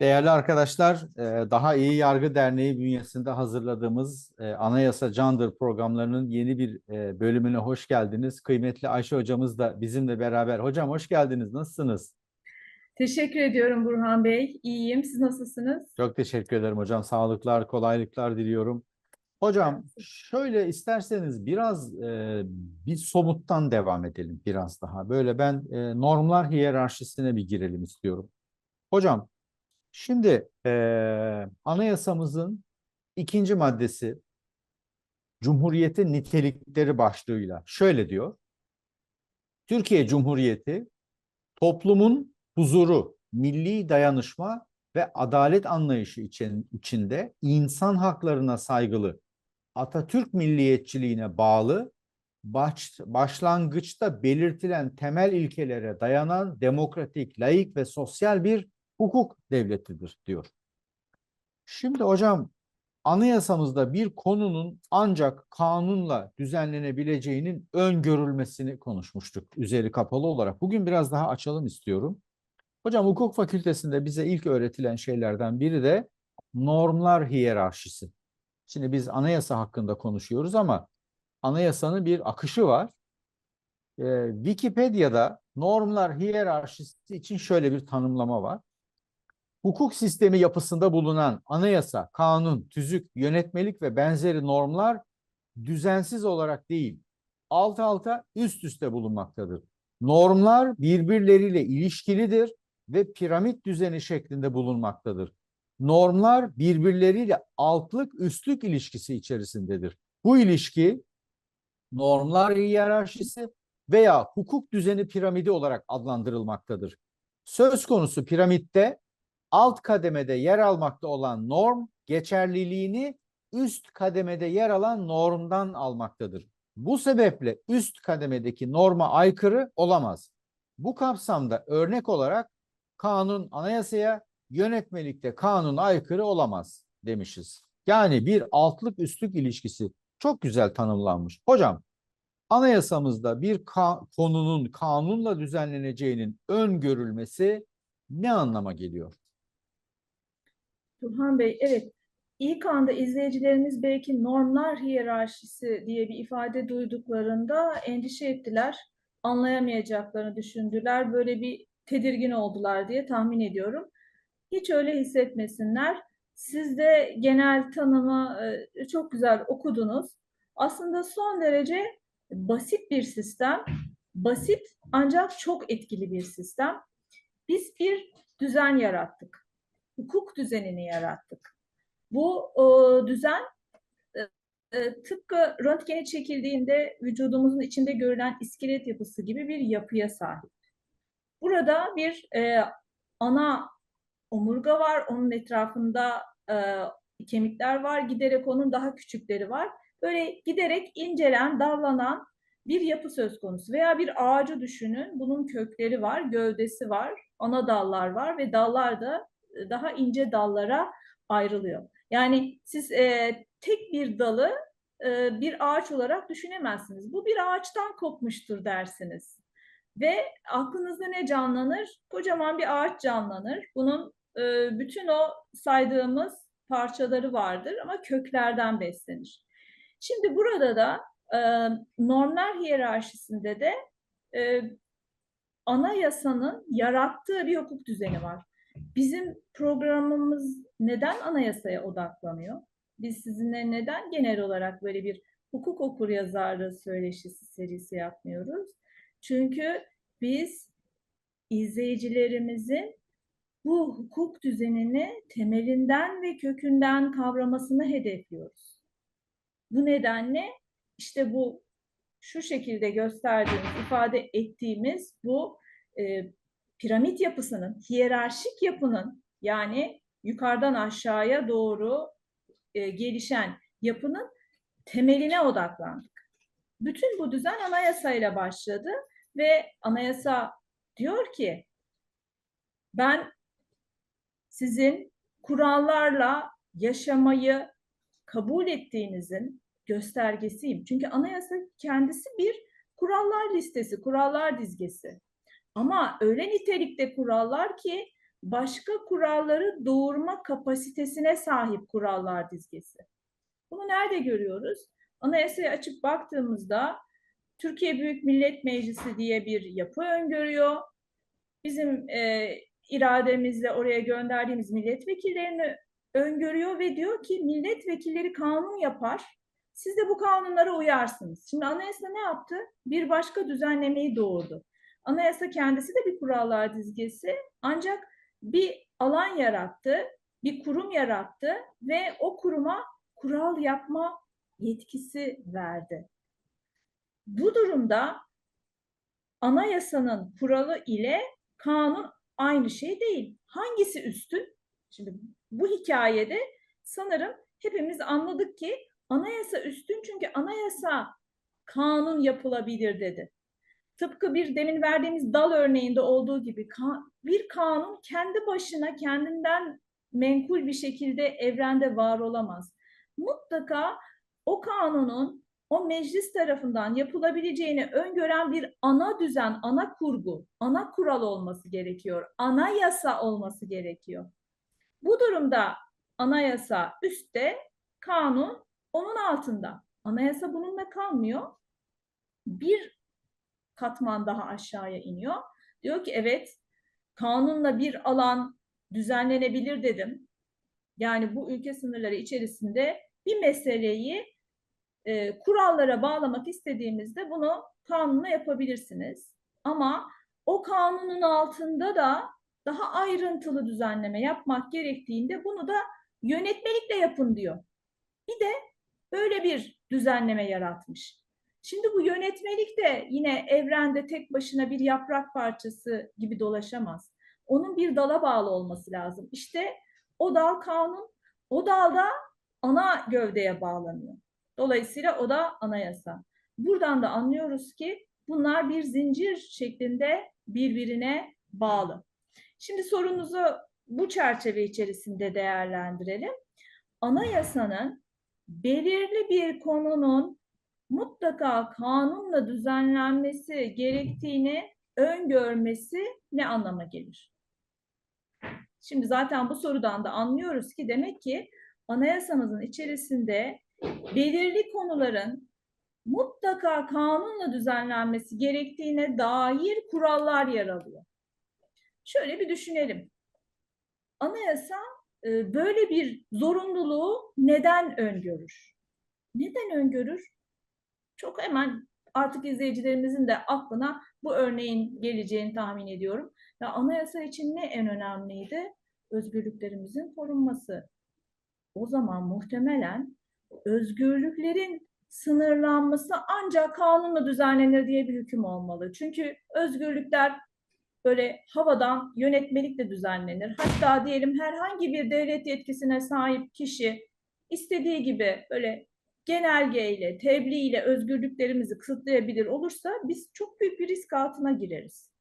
Değerli arkadaşlar, e, Daha İyi Yargı Derneği bünyesinde hazırladığımız e, Anayasa Candır programlarının yeni bir e, bölümüne hoş geldiniz. Kıymetli Ayşe hocamız da bizimle beraber. Hocam hoş geldiniz. Nasılsınız? Teşekkür ediyorum Burhan Bey. İyiyim. Siz nasılsınız? Çok teşekkür ederim hocam. Sağlıklar, kolaylıklar diliyorum. Hocam şöyle isterseniz biraz e, bir somuttan devam edelim biraz daha. Böyle ben e, normlar hiyerarşisine bir girelim istiyorum. Hocam Şimdi eee, anayasamızın ikinci maddesi Cumhuriyetin nitelikleri başlığıyla şöyle diyor. Türkiye Cumhuriyeti toplumun huzuru, milli dayanışma ve adalet anlayışı için, içinde insan haklarına saygılı, Atatürk milliyetçiliğine bağlı, baş, başlangıçta belirtilen temel ilkelere dayanan demokratik, laik ve sosyal bir hukuk devletidir diyor. Şimdi hocam anayasamızda bir konunun ancak kanunla düzenlenebileceğinin öngörülmesini konuşmuştuk üzeri kapalı olarak. Bugün biraz daha açalım istiyorum. Hocam hukuk fakültesinde bize ilk öğretilen şeylerden biri de normlar hiyerarşisi. Şimdi biz anayasa hakkında konuşuyoruz ama anayasanın bir akışı var. Ee, Wikipedia'da normlar hiyerarşisi için şöyle bir tanımlama var hukuk sistemi yapısında bulunan anayasa, kanun, tüzük, yönetmelik ve benzeri normlar düzensiz olarak değil, alt alta üst üste bulunmaktadır. Normlar birbirleriyle ilişkilidir ve piramit düzeni şeklinde bulunmaktadır. Normlar birbirleriyle altlık üstlük ilişkisi içerisindedir. Bu ilişki normlar hiyerarşisi veya hukuk düzeni piramidi olarak adlandırılmaktadır. Söz konusu piramitte alt kademede yer almakta olan norm geçerliliğini üst kademede yer alan normdan almaktadır. Bu sebeple üst kademedeki norma aykırı olamaz. Bu kapsamda örnek olarak kanun anayasaya, yönetmelikte kanun aykırı olamaz demişiz. Yani bir altlık üstlük ilişkisi çok güzel tanımlanmış. Hocam anayasamızda bir ka konunun kanunla düzenleneceğinin öngörülmesi ne anlama geliyor? Burhan Bey, evet. İlk anda izleyicilerimiz belki normlar hiyerarşisi diye bir ifade duyduklarında endişe ettiler. Anlayamayacaklarını düşündüler. Böyle bir tedirgin oldular diye tahmin ediyorum. Hiç öyle hissetmesinler. Siz de genel tanımı e, çok güzel okudunuz. Aslında son derece basit bir sistem. Basit ancak çok etkili bir sistem. Biz bir düzen yarattık hukuk düzenini yarattık. Bu e, düzen e, e, tıpkı röntgeni çekildiğinde vücudumuzun içinde görülen iskelet yapısı gibi bir yapıya sahip. Burada bir e, ana omurga var, onun etrafında e, kemikler var, giderek onun daha küçükleri var. Böyle giderek incelen, davlanan bir yapı söz konusu veya bir ağacı düşünün. Bunun kökleri var, gövdesi var, ana dallar var ve dallar da daha ince dallara ayrılıyor. Yani siz e, tek bir dalı e, bir ağaç olarak düşünemezsiniz. Bu bir ağaçtan kopmuştur dersiniz. Ve aklınızda ne canlanır? Kocaman bir ağaç canlanır. Bunun e, bütün o saydığımız parçaları vardır ama köklerden beslenir. Şimdi burada da e, normlar hiyerarşisinde de e, anayasanın yarattığı bir hukuk düzeni var. Bizim programımız neden anayasaya odaklanıyor? Biz sizinle neden genel olarak böyle bir hukuk okur yazarlığı söyleşisi serisi yapmıyoruz? Çünkü biz izleyicilerimizin bu hukuk düzenini temelinden ve kökünden kavramasını hedefliyoruz. Bu nedenle işte bu şu şekilde gösterdiğimiz, ifade ettiğimiz bu e, piramit yapısının, hiyerarşik yapının yani yukarıdan aşağıya doğru e, gelişen yapının temeline odaklandık. Bütün bu düzen anayasayla başladı ve anayasa diyor ki ben sizin kurallarla yaşamayı kabul ettiğinizin göstergesiyim. Çünkü anayasa kendisi bir kurallar listesi, kurallar dizgesi. Ama öyle nitelikte kurallar ki başka kuralları doğurma kapasitesine sahip kurallar dizgesi. Bunu nerede görüyoruz? Anayasaya açıp baktığımızda Türkiye Büyük Millet Meclisi diye bir yapı öngörüyor. Bizim e, irademizle oraya gönderdiğimiz milletvekillerini öngörüyor ve diyor ki milletvekilleri kanun yapar. Siz de bu kanunlara uyarsınız. Şimdi anayasa ne yaptı? Bir başka düzenlemeyi doğurdu. Anayasa kendisi de bir kurallar dizgesi ancak bir alan yarattı, bir kurum yarattı ve o kuruma kural yapma yetkisi verdi. Bu durumda anayasanın kuralı ile kanun aynı şey değil. Hangisi üstün? Şimdi bu hikayede sanırım hepimiz anladık ki anayasa üstün çünkü anayasa kanun yapılabilir dedi. Tıpkı bir demin verdiğimiz dal örneğinde olduğu gibi bir kanun kendi başına kendinden menkul bir şekilde evrende var olamaz. Mutlaka o kanunun o meclis tarafından yapılabileceğini öngören bir ana düzen, ana kurgu, ana kural olması gerekiyor. Anayasa olması gerekiyor. Bu durumda anayasa üstte, kanun onun altında. Anayasa bununla kalmıyor. Bir katman daha aşağıya iniyor. Diyor ki evet kanunla bir alan düzenlenebilir dedim. Yani bu ülke sınırları içerisinde bir meseleyi e, kurallara bağlamak istediğimizde bunu kanunla yapabilirsiniz. Ama o kanunun altında da daha ayrıntılı düzenleme yapmak gerektiğinde bunu da yönetmelikle yapın diyor. Bir de böyle bir düzenleme yaratmış. Şimdi bu yönetmelik de yine evrende tek başına bir yaprak parçası gibi dolaşamaz. Onun bir dala bağlı olması lazım. İşte o dal kanun, o dalda ana gövdeye bağlanıyor. Dolayısıyla o da anayasa. Buradan da anlıyoruz ki bunlar bir zincir şeklinde birbirine bağlı. Şimdi sorunuzu bu çerçeve içerisinde değerlendirelim. Anayasanın belirli bir konunun mutlaka kanunla düzenlenmesi gerektiğini öngörmesi ne anlama gelir? Şimdi zaten bu sorudan da anlıyoruz ki demek ki anayasamızın içerisinde belirli konuların mutlaka kanunla düzenlenmesi gerektiğine dair kurallar yer alıyor. Şöyle bir düşünelim. Anayasa e, böyle bir zorunluluğu neden öngörür? Neden öngörür? Çok hemen artık izleyicilerimizin de aklına bu örneğin geleceğini tahmin ediyorum. Ya anayasa için ne en önemliydi? Özgürlüklerimizin korunması. O zaman muhtemelen özgürlüklerin sınırlanması ancak kanunla düzenlenir diye bir hüküm olmalı. Çünkü özgürlükler böyle havadan yönetmelikle düzenlenir. Hatta diyelim herhangi bir devlet yetkisine sahip kişi istediği gibi böyle genelgeyle, tebliğ özgürlüklerimizi kısıtlayabilir olursa biz çok büyük bir risk altına gireriz.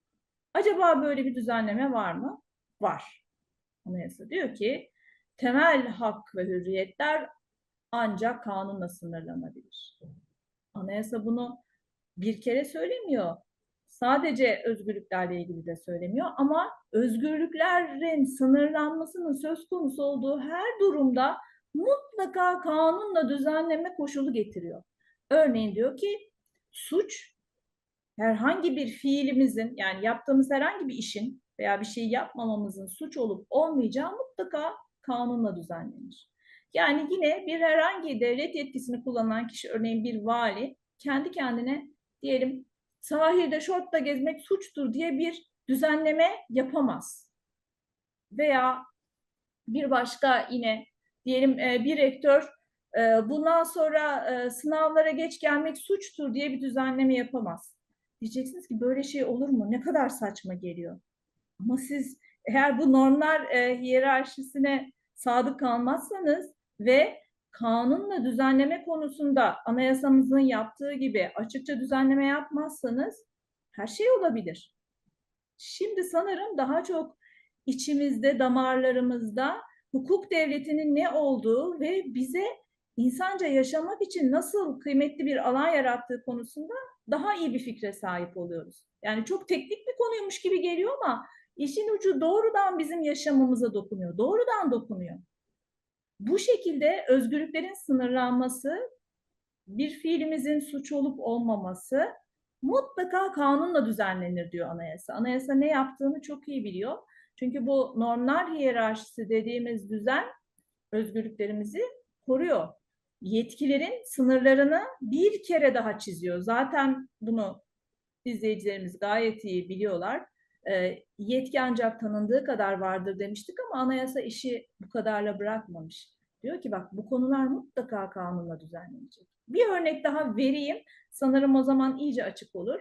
Acaba böyle bir düzenleme var mı? Var. Anayasa diyor ki temel hak ve hürriyetler ancak kanunla sınırlanabilir. Anayasa bunu bir kere söylemiyor. Sadece özgürlüklerle ilgili de söylemiyor ama özgürlüklerin sınırlanmasının söz konusu olduğu her durumda mutlaka kanunla düzenleme koşulu getiriyor. Örneğin diyor ki suç herhangi bir fiilimizin yani yaptığımız herhangi bir işin veya bir şey yapmamamızın suç olup olmayacağı mutlaka kanunla düzenlenir. Yani yine bir herhangi devlet yetkisini kullanan kişi örneğin bir vali kendi kendine diyelim sahilde şortla gezmek suçtur diye bir düzenleme yapamaz. Veya bir başka yine diyelim e, bir rektör e, bundan sonra e, sınavlara geç gelmek suçtur diye bir düzenleme yapamaz. Diyeceksiniz ki böyle şey olur mu? Ne kadar saçma geliyor. Ama siz eğer bu normlar hiyerarşisine sadık kalmazsanız ve kanunla düzenleme konusunda anayasamızın yaptığı gibi açıkça düzenleme yapmazsanız her şey olabilir. Şimdi sanırım daha çok içimizde, damarlarımızda hukuk devletinin ne olduğu ve bize insanca yaşamak için nasıl kıymetli bir alan yarattığı konusunda daha iyi bir fikre sahip oluyoruz. Yani çok teknik bir konuymuş gibi geliyor ama İşin ucu doğrudan bizim yaşamımıza dokunuyor. Doğrudan dokunuyor. Bu şekilde özgürlüklerin sınırlanması, bir fiilimizin suç olup olmaması mutlaka kanunla düzenlenir diyor anayasa. Anayasa ne yaptığını çok iyi biliyor. Çünkü bu normlar hiyerarşisi dediğimiz düzen özgürlüklerimizi koruyor. Yetkilerin sınırlarını bir kere daha çiziyor. Zaten bunu izleyicilerimiz gayet iyi biliyorlar. E, yetki ancak tanındığı kadar vardır demiştik ama anayasa işi bu kadarla bırakmamış. Diyor ki bak bu konular mutlaka kanunla düzenlenecek. Bir örnek daha vereyim. Sanırım o zaman iyice açık olur.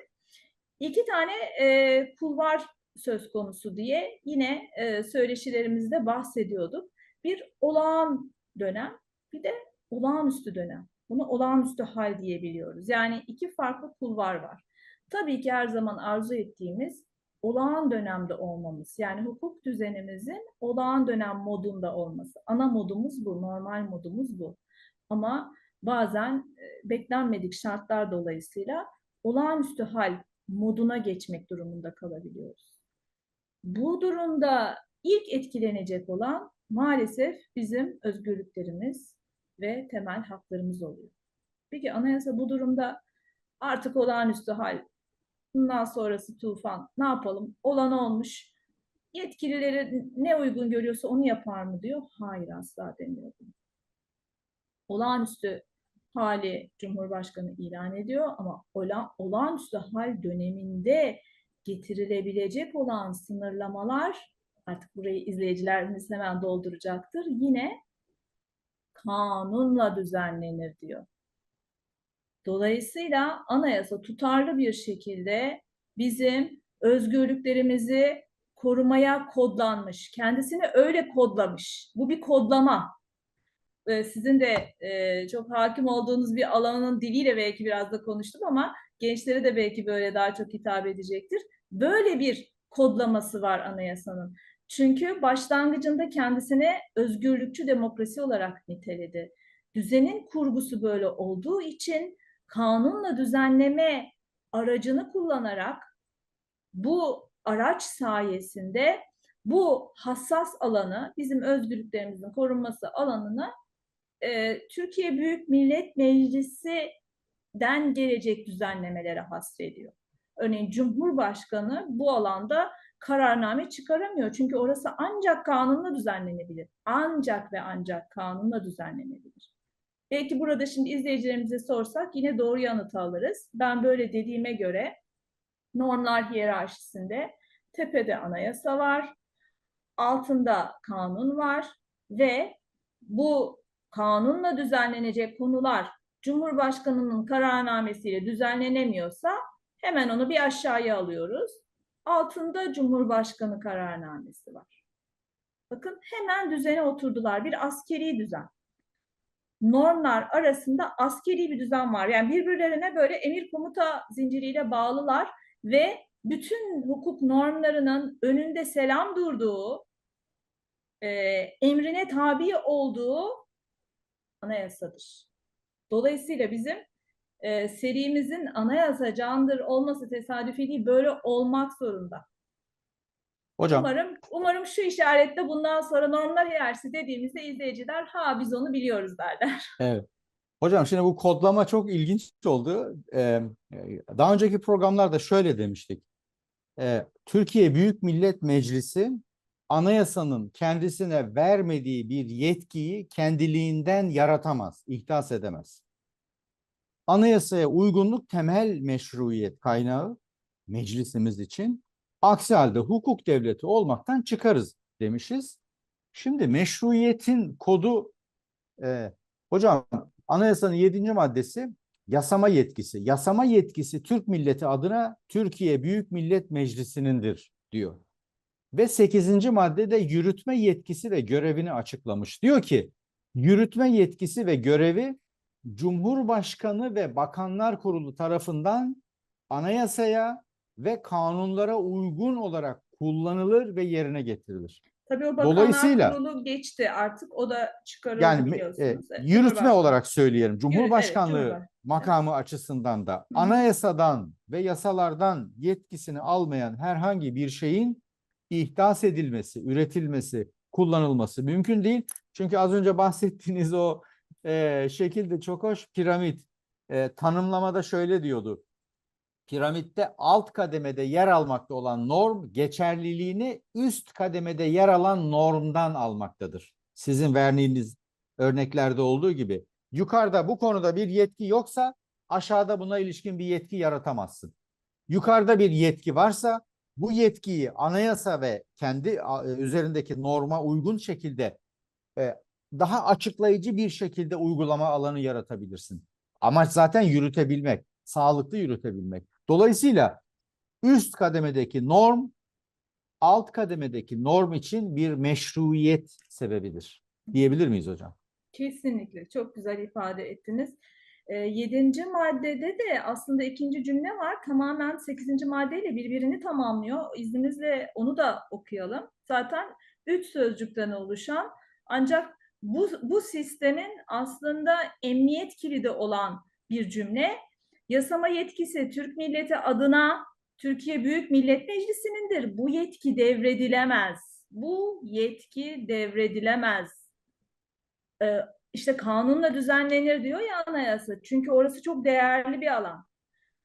İki tane e, kulvar söz konusu diye yine e, söyleşilerimizde bahsediyorduk. Bir olağan dönem, bir de olağanüstü dönem. Bunu olağanüstü hal diyebiliyoruz. Yani iki farklı kulvar var. Tabii ki her zaman arzu ettiğimiz olağan dönemde olmamız. Yani hukuk düzenimizin olağan dönem modunda olması. Ana modumuz bu, normal modumuz bu. Ama bazen e, beklenmedik şartlar dolayısıyla olağanüstü hal moduna geçmek durumunda kalabiliyoruz. Bu durumda ilk etkilenecek olan maalesef bizim özgürlüklerimiz ve temel haklarımız oluyor. Peki anayasa bu durumda artık olağanüstü hal, bundan sonrası tufan, ne yapalım? Olan olmuş. Yetkilileri ne uygun görüyorsa onu yapar mı diyor. Hayır asla demiyor. Olağanüstü hali Cumhurbaşkanı ilan ediyor ama ola, olağanüstü hal döneminde getirilebilecek olan sınırlamalar artık burayı izleyicilerimiz hemen dolduracaktır. Yine kanunla düzenlenir diyor. Dolayısıyla anayasa tutarlı bir şekilde bizim özgürlüklerimizi korumaya kodlanmış. Kendisini öyle kodlamış. Bu bir kodlama. Ee, Sizin de e, çok hakim olduğunuz bir alanın diliyle belki biraz da konuştum ama gençlere de belki böyle daha çok hitap edecektir. Böyle bir kodlaması var anayasanın. Çünkü başlangıcında kendisine özgürlükçü demokrasi olarak niteledi. Düzenin kurgusu böyle olduğu için kanunla düzenleme aracını kullanarak bu araç sayesinde bu hassas alanı, bizim özgürlüklerimizin korunması alanını e, Türkiye Büyük Millet Meclisi'den gelecek düzenlemelere hasrediyor. Örneğin Cumhurbaşkanı bu alanda kararname çıkaramıyor. Çünkü orası ancak kanunla düzenlenebilir. Ancak ve ancak kanunla düzenlenebilir. Belki burada şimdi izleyicilerimize sorsak yine doğru yanıtı alırız. Ben böyle dediğime göre normlar hiyerarşisinde tepede anayasa var, altında kanun var ve bu kanunla düzenlenecek konular Cumhurbaşkanının kararnamesiyle düzenlenemiyorsa hemen onu bir aşağıya alıyoruz. Altında Cumhurbaşkanı kararnamesi var. Bakın hemen düzene oturdular. Bir askeri düzen normlar arasında askeri bir düzen var. Yani birbirlerine böyle emir komuta zinciriyle bağlılar ve bütün hukuk normlarının önünde selam durduğu, e, emrine tabi olduğu anayasadır. Dolayısıyla bizim e, serimizin anayasa candır olması tesadüfi değil, böyle olmak zorunda. Hocam Umarım umarım şu işaretle bundan sonra normlar hiyerarşisi dediğimizde izleyiciler ha biz onu biliyoruz derler. Evet. Hocam şimdi bu kodlama çok ilginç oldu. Ee, daha önceki programlarda şöyle demiştik. Ee, Türkiye Büyük Millet Meclisi anayasanın kendisine vermediği bir yetkiyi kendiliğinden yaratamaz, ihdas edemez. Anayasaya uygunluk temel meşruiyet kaynağı meclisimiz için. Aksi halde hukuk devleti olmaktan çıkarız demişiz. Şimdi meşruiyetin kodu e, hocam anayasanın 7. maddesi yasama yetkisi. Yasama yetkisi Türk milleti adına Türkiye Büyük Millet Meclisi'nindir diyor. Ve 8. maddede yürütme yetkisi ve görevini açıklamış. Diyor ki yürütme yetkisi ve görevi Cumhurbaşkanı ve Bakanlar Kurulu tarafından anayasaya ve kanunlara uygun olarak kullanılır ve yerine getirilir. Tabii o Bakanlar Dolayısıyla- Kurulu geçti artık o da çıkarıldı Yani e, biliyorsunuz. Evet, yürütme olarak söyleyelim. Cumhurbaşkanlığı Cumhurbaşkanı. makamı açısından da anayasadan ve yasalardan yetkisini almayan herhangi bir şeyin ihdas edilmesi, üretilmesi, kullanılması mümkün değil. Çünkü az önce bahsettiğiniz o e, şekil çok hoş. Piramit e, tanımlamada şöyle diyordu. Piramitte alt kademede yer almakta olan norm geçerliliğini üst kademede yer alan normdan almaktadır. Sizin verdiğiniz örneklerde olduğu gibi yukarıda bu konuda bir yetki yoksa aşağıda buna ilişkin bir yetki yaratamazsın. Yukarıda bir yetki varsa bu yetkiyi anayasa ve kendi üzerindeki norma uygun şekilde e, daha açıklayıcı bir şekilde uygulama alanı yaratabilirsin. Amaç zaten yürütebilmek, sağlıklı yürütebilmek. Dolayısıyla üst kademedeki norm alt kademedeki norm için bir meşruiyet sebebidir. Diyebilir miyiz hocam? Kesinlikle çok güzel ifade ettiniz. E, yedinci maddede de aslında ikinci cümle var. Tamamen sekizinci maddeyle birbirini tamamlıyor. İzninizle onu da okuyalım. Zaten üç sözcükten oluşan ancak bu, bu sistemin aslında emniyet kilidi olan bir cümle. Yasama yetkisi Türk milleti adına Türkiye Büyük Millet Meclisi'nindir. Bu yetki devredilemez. Bu yetki devredilemez. Ee, işte kanunla düzenlenir diyor ya anayasa. Çünkü orası çok değerli bir alan.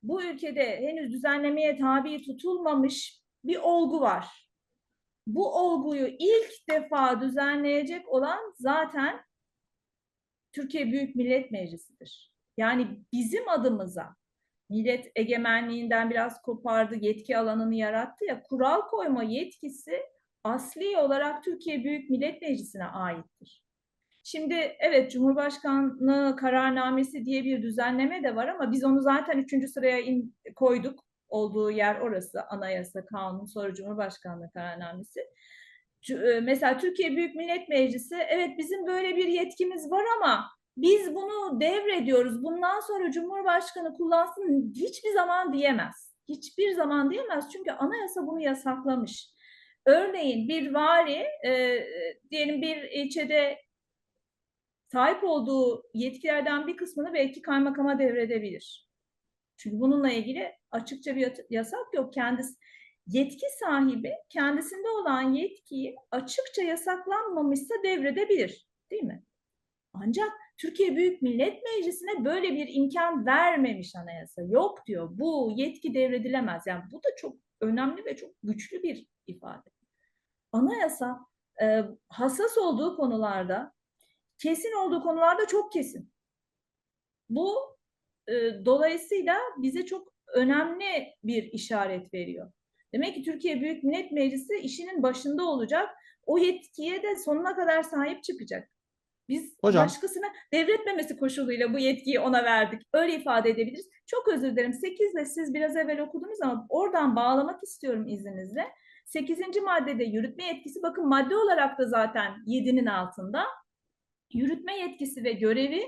Bu ülkede henüz düzenlemeye tabi tutulmamış bir olgu var. Bu olguyu ilk defa düzenleyecek olan zaten Türkiye Büyük Millet Meclisi'dir. Yani bizim adımıza millet egemenliğinden biraz kopardı, yetki alanını yarattı ya, kural koyma yetkisi asli olarak Türkiye Büyük Millet Meclisi'ne aittir. Şimdi evet Cumhurbaşkanlığı kararnamesi diye bir düzenleme de var ama biz onu zaten üçüncü sıraya in, koyduk. Olduğu yer orası anayasa, kanun, sonra Cumhurbaşkanlığı kararnamesi. e, Mesela Türkiye Büyük Millet Meclisi evet bizim böyle bir yetkimiz var ama biz bunu devrediyoruz. Bundan sonra Cumhurbaşkanı kullansın hiçbir zaman diyemez. Hiçbir zaman diyemez çünkü anayasa bunu yasaklamış. Örneğin bir vali e, diyelim bir ilçede sahip olduğu yetkilerden bir kısmını belki kaymakama devredebilir. Çünkü bununla ilgili açıkça bir yasak yok. Kendisi yetki sahibi kendisinde olan yetkiyi açıkça yasaklanmamışsa devredebilir. Değil mi? Ancak Türkiye Büyük Millet Meclisi'ne böyle bir imkan vermemiş anayasa. Yok diyor. Bu yetki devredilemez. Yani bu da çok önemli ve çok güçlü bir ifade. Anayasa e, hassas olduğu konularda kesin olduğu konularda çok kesin. Bu dolayısıyla bize çok önemli bir işaret veriyor. Demek ki Türkiye Büyük Millet Meclisi işinin başında olacak. O yetkiye de sonuna kadar sahip çıkacak. Biz Hocam. başkasına devretmemesi koşuluyla bu yetkiyi ona verdik. Öyle ifade edebiliriz. Çok özür dilerim. 8 ile siz biraz evvel okudunuz ama oradan bağlamak istiyorum izninizle. 8. maddede yürütme yetkisi bakın madde olarak da zaten 7'nin altında yürütme yetkisi ve görevi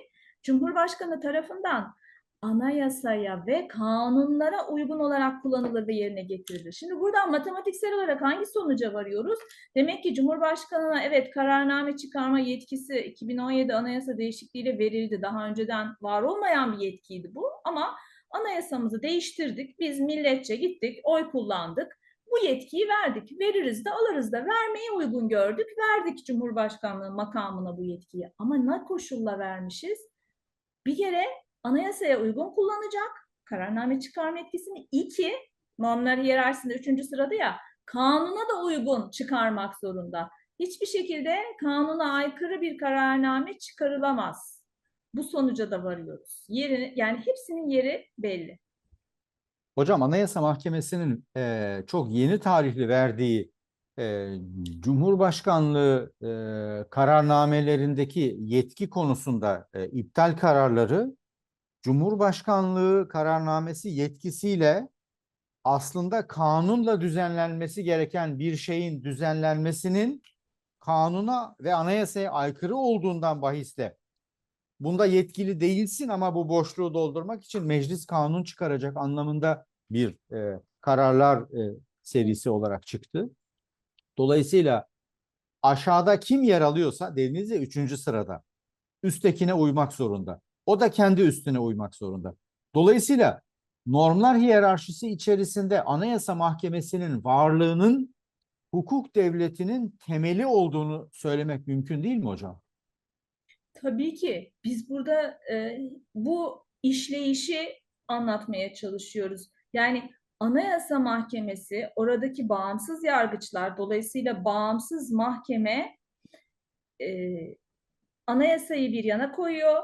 Cumhurbaşkanı tarafından anayasaya ve kanunlara uygun olarak kullanılır ve yerine getirilir. Şimdi buradan matematiksel olarak hangi sonuca varıyoruz? Demek ki Cumhurbaşkanı'na evet kararname çıkarma yetkisi 2017 anayasa değişikliğiyle verildi. Daha önceden var olmayan bir yetkiydi bu ama anayasamızı değiştirdik. Biz milletçe gittik, oy kullandık bu yetkiyi verdik. Veririz de alırız da vermeye uygun gördük. Verdik Cumhurbaşkanlığı makamına bu yetkiyi. Ama ne koşulla vermişiz? Bir kere anayasaya uygun kullanacak kararname çıkarma etkisini. İki, normlar hiyerarşisinde üçüncü sırada ya kanuna da uygun çıkarmak zorunda. Hiçbir şekilde kanuna aykırı bir kararname çıkarılamaz. Bu sonuca da varıyoruz. Yeri, yani hepsinin yeri belli. Hocam Anayasa Mahkemesi'nin e, çok yeni tarihli verdiği e, Cumhurbaşkanlığı e, kararnamelerindeki yetki konusunda e, iptal kararları Cumhurbaşkanlığı kararnamesi yetkisiyle aslında kanunla düzenlenmesi gereken bir şeyin düzenlenmesinin kanuna ve anayasaya aykırı olduğundan bahisle bunda yetkili değilsin ama bu boşluğu doldurmak için meclis kanun çıkaracak anlamında bir e, kararlar e, serisi olarak çıktı. Dolayısıyla aşağıda kim yer alıyorsa dediğiniz ya üçüncü sırada üsttekine uymak zorunda. O da kendi üstüne uymak zorunda. Dolayısıyla normlar hiyerarşisi içerisinde Anayasa Mahkemesi'nin varlığının hukuk devletinin temeli olduğunu söylemek mümkün değil mi hocam? Tabii ki biz burada e, bu işleyişi anlatmaya çalışıyoruz. Yani Anayasa Mahkemesi, oradaki bağımsız yargıçlar, dolayısıyla bağımsız mahkeme e, anayasayı bir yana koyuyor.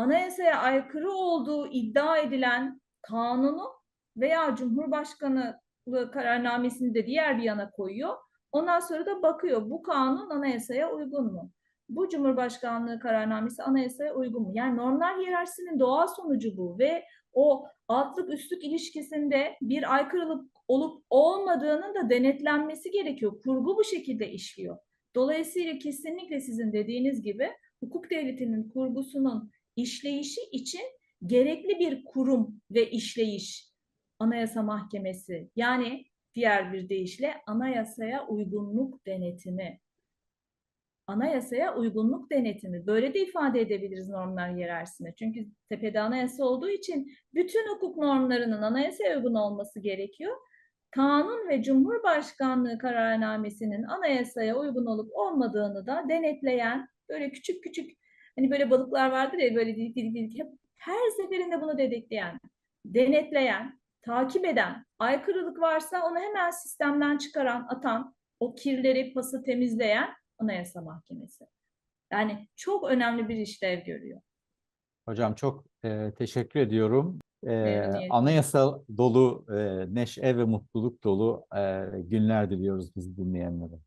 Anayasaya aykırı olduğu iddia edilen kanunu veya Cumhurbaşkanlığı kararnamesini de diğer bir yana koyuyor. Ondan sonra da bakıyor bu kanun anayasaya uygun mu? Bu Cumhurbaşkanlığı kararnamesi anayasaya uygun mu? Yani normlar hiyerarşisinin doğal sonucu bu ve o altlık üstlük ilişkisinde bir aykırılık olup olmadığının da denetlenmesi gerekiyor. Kurgu bu şekilde işliyor. Dolayısıyla kesinlikle sizin dediğiniz gibi hukuk devletinin kurgusunun işleyişi için gerekli bir kurum ve işleyiş Anayasa Mahkemesi. Yani diğer bir deyişle anayasaya uygunluk denetimi. Anayasaya uygunluk denetimi. Böyle de ifade edebiliriz normlar hiyerarşisine. Çünkü tepede anayasa olduğu için bütün hukuk normlarının anayasaya uygun olması gerekiyor. Kanun ve Cumhurbaşkanlığı kararnamesinin anayasaya uygun olup olmadığını da denetleyen böyle küçük küçük hani böyle balıklar vardır ya böyle dilik dilik dilik hep her seferinde bunu dedekleyen, denetleyen, takip eden, aykırılık varsa onu hemen sistemden çıkaran, atan, o kirleri, pası temizleyen Anayasa Mahkemesi. Yani çok önemli bir işlev görüyor. Hocam çok e, teşekkür ediyorum. E, anayasa dolu, e, neşe ve mutluluk dolu e, günler diliyoruz bizi dinleyenlere.